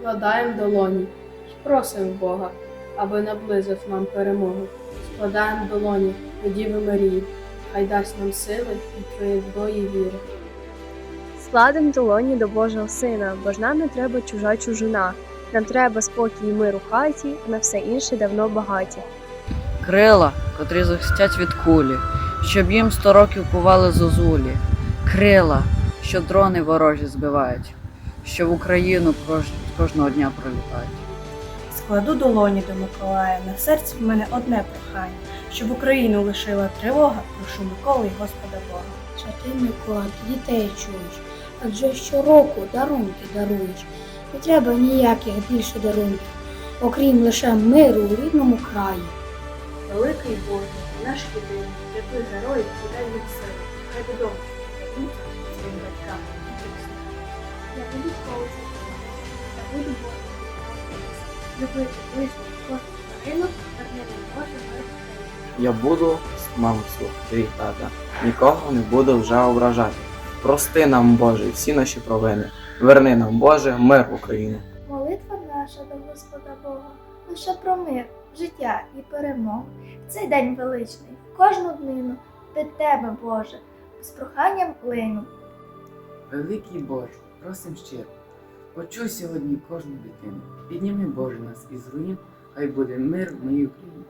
складаємо долоні і просимо Бога, аби наблизив нам перемогу. Складаємо долоні до Діви Марії, хай дасть нам сили і твердої віри. Складем долоні до Божого Сина, бо ж нам не треба чужа чужина. Нам треба спокій і мир у хаті, а на все інше давно багаті. Крила, котрі захистять від кулі, щоб їм сто років кували зозулі. Крила, що дрони ворожі збивають, що в Україну кожного дня пролітають. Складу долоні до Миколая, на серці в мене одне прохання, щоб Україну лишила тривога, прошу Миколи й Господа Бога. Що ти, Микола, дітей чуєш, адже щороку дарунки даруєш. Не треба ніяких більше дарунків, окрім лише миру у рідному краї. Великий Боже, наш єдиний, рятуй героїв і дай їм сили. Хай додому повернуться своїм батькам. Я буду колесо, я буду Боже, любити ближніх кожну тварину, вернити Боже. Я буду свого, твій тата, нікого не буду вже ображати. Прости нам, Боже, всі наші провини. Верни нам, Боже, мир в Україну. Молитва наша до Господа Бога, лише про мир, життя і перемогу. В Цей день величний, кожну днину, до Тебе, Боже, з проханням лину. Великий Боже, просим щиро, почуй сьогодні кожну дитину. Підніми Боже нас із руїн, хай буде мир в моїй Україні.